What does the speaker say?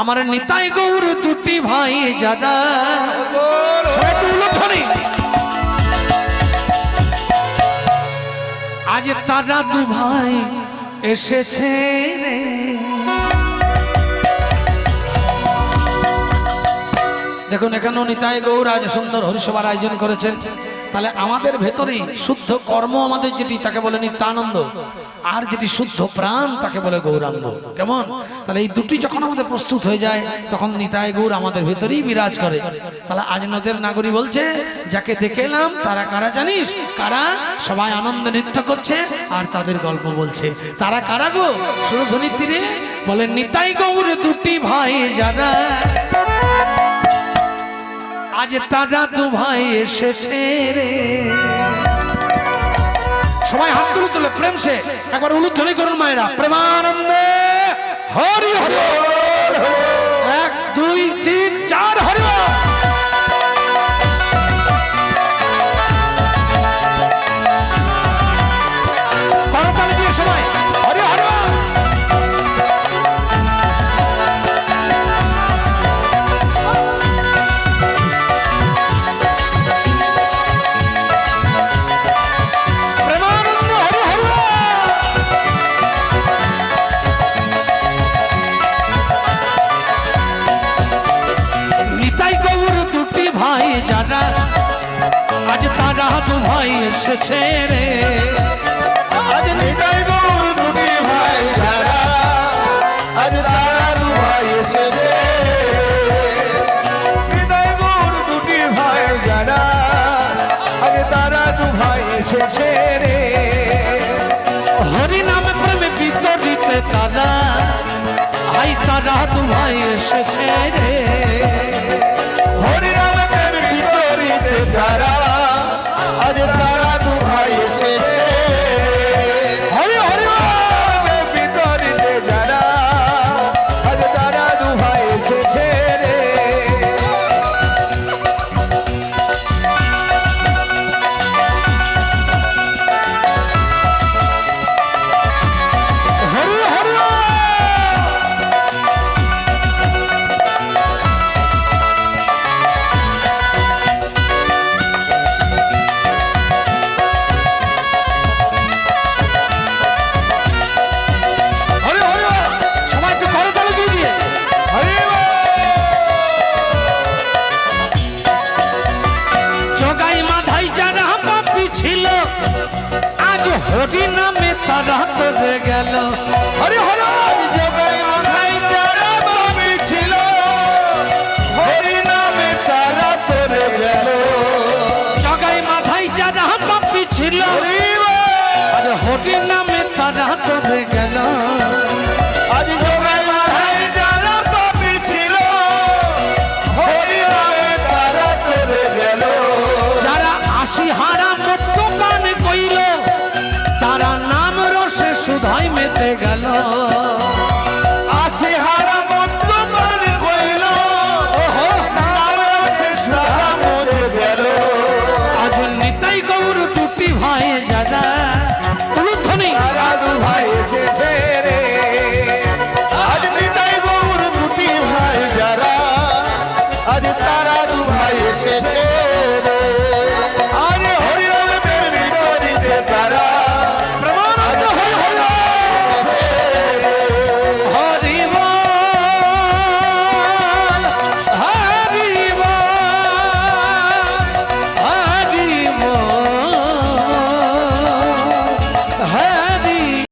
আমার নিতাই গৌর দুটি ভাই যারা আজ তারা দু ভাই এসেছে রে। দেখুন, এখানেও নিতাই গৌর আজ সুন্দর হরিসভার আয়োজন করেছেন। তাহলে আমাদের ভেতরেই শুদ্ধ কর্ম আমাদের যেটি, তাকে বলে নিত্যানন্দ। আর যেটি শুদ্ধ প্রাণ, তাকে বলে গৌরাঙ্গ। কেমন? তাহলে এই দুটি যখন আমাদের প্রস্তুত হয়ে যায়, তখন নিতাই গৌর আমাদের ভেতরেই বিরাজ করে। তাহলে আজ নদের নাগরী বলছে, যাকে দেখে এলাম, তারা কারা জানিস? কারা? সবাই আনন্দ নৃত্য করছে, আর তাদের গল্প বলছে। তারা কারা গো? সুরধ্বনির তীরে বলে, নিতাই গৌর দুটি ভাই যারা। আজ তারা দু ভাই এসেছে রে। সবাই হাত তুলে তুলে, প্রেম সে। একবার উলুধ্বনি করুন মায়েরা, প্রেমানন্দে। হরি হরি। আজ তারা দু ভাই এসেছে রে। আজ নিতাই গৌর দুটি ভাই যারা আজ তারা দু ভাই এসেছে। নিতাই গৌর দুটি ভাই যারা আজ তারা দু ভাই এসেছে রে। হরি নামে প্রেমে বিতরিতে তারা আই তারা দু ভাই এসেছে রে। হরি নাম হরি নামে তারা তোরে গেল। হরি হরি জগাই মাথায় যারা পাপী ছিল। হরি নামে তারা তোরে গেল। জগাই মাধাই যারা পাপি ছিল। হরি নামে তারা তোরে গেল। গেল